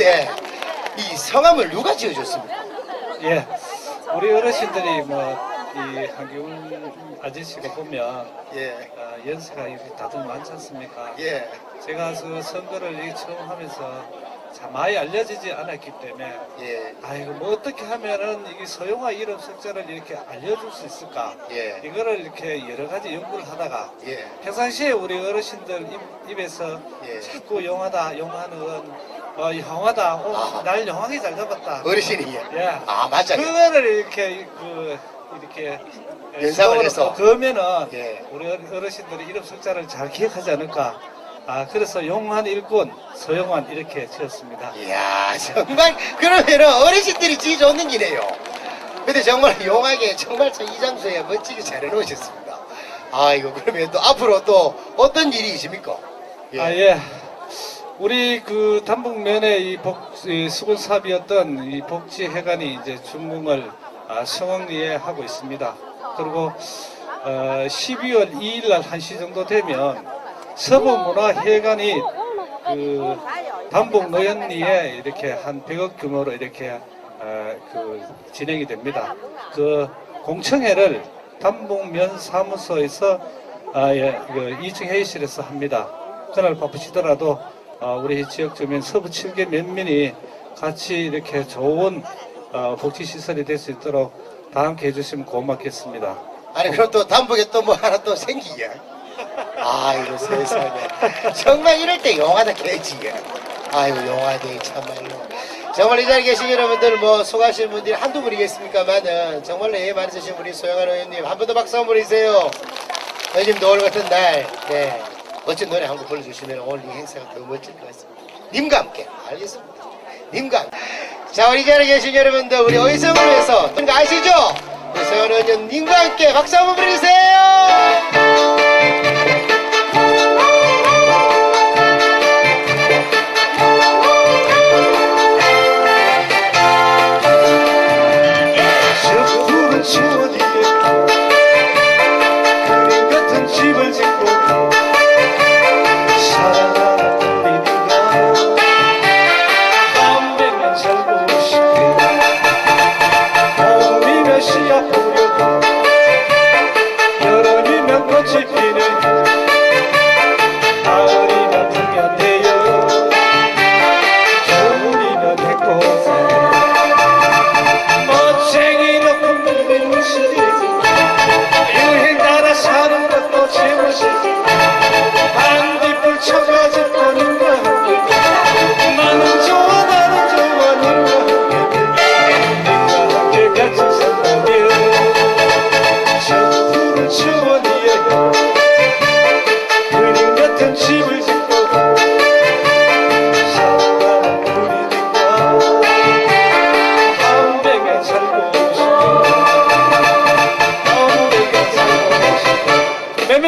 그런데 이 성함을 누가 지어줬습니까? 예, 우리 어르신들이 뭐 이 한기훈 아저씨가 보면 예, 아, 연세가 이렇게 다들 많지 않습니까? 예, 제가 그 선거를 이 처음 하면서 참 많이 알려지지 않았기 때문에 예, 아이고 뭐 어떻게 하면은 이 소영화 이름 석자를 이렇게 알려줄 수 있을까? 예, 이거를 이렇게 여러 가지 연구를 하다가 예, 평상시에 우리 어르신들 입, 에서 예. 자꾸 영화다, 영화는 어, 영화다, 어, 아. 날 영화게 잘 잡았다. 어르신이 예. 아 맞아. 그거를 이렇게 그 이렇게 연상을 수동으로 해서. 그러면은 예. 우리 어르- 어르신들이 이름 석자를 잘 기억하지 않을까. 아 그래서 용한 일꾼 서영환 이렇게 지었습니다. 이야 정말 그러면은 어르신들이 지어줬는 기네요. 근데 정말 용하게 정말 참 이장소에 멋지게 잘 해놓으셨습니다. 아이고 그러면 또 앞으로 또 어떤 일이 있습니까? 아 예. 우리 그 단북면의 이 복, 이 수군 사업이었던 이 복지회관이 이제 준공을 아, 성황리에 하고 있습니다. 그리고 어, 12월 2일 날 1시 정도 되면 서부문화회관이 그 단북 노현리에 이렇게 한 100억 규모로 이렇게 어, 그 진행이 됩니다. 그 공청회를 단북면 사무소에서 아, 예, 그 2층 회의실에서 합니다. 그날 바쁘시더라도 어, 우리 지역 주민 서부 7개 면민이 같이 이렇게 좋은 어, 복지 시설이 될 수 있도록 다 함께 해주시면 고맙겠습니다. 아니 그럼 또 단복에 또 뭐 하나 또 생기게. 아이고 세상에 정말 이럴 때 용하다 개지. 아이고 용하대 참말로. 정말 이 자리에 계신 여러분들 뭐 소가하시는 분들이 한두 분이겠습니까만은 정말로 예 많으신 우리 소영한 의원님 한 번 더 박수 한번 보내주세요. 요즘 오늘 같은 날 네, 멋진 노래 한 곡 불러주시면 오늘 이 행사가 더 멋질 것 같습니다. 님과 함께 알겠습니다. 님과 함께. 자 우리 이 자리에 계신 여러분들 우리 의성을 위해서 거 아시죠? 우리 소영한 의원님 님과 함께 박수 한번 보내주세요.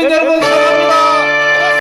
Gönder.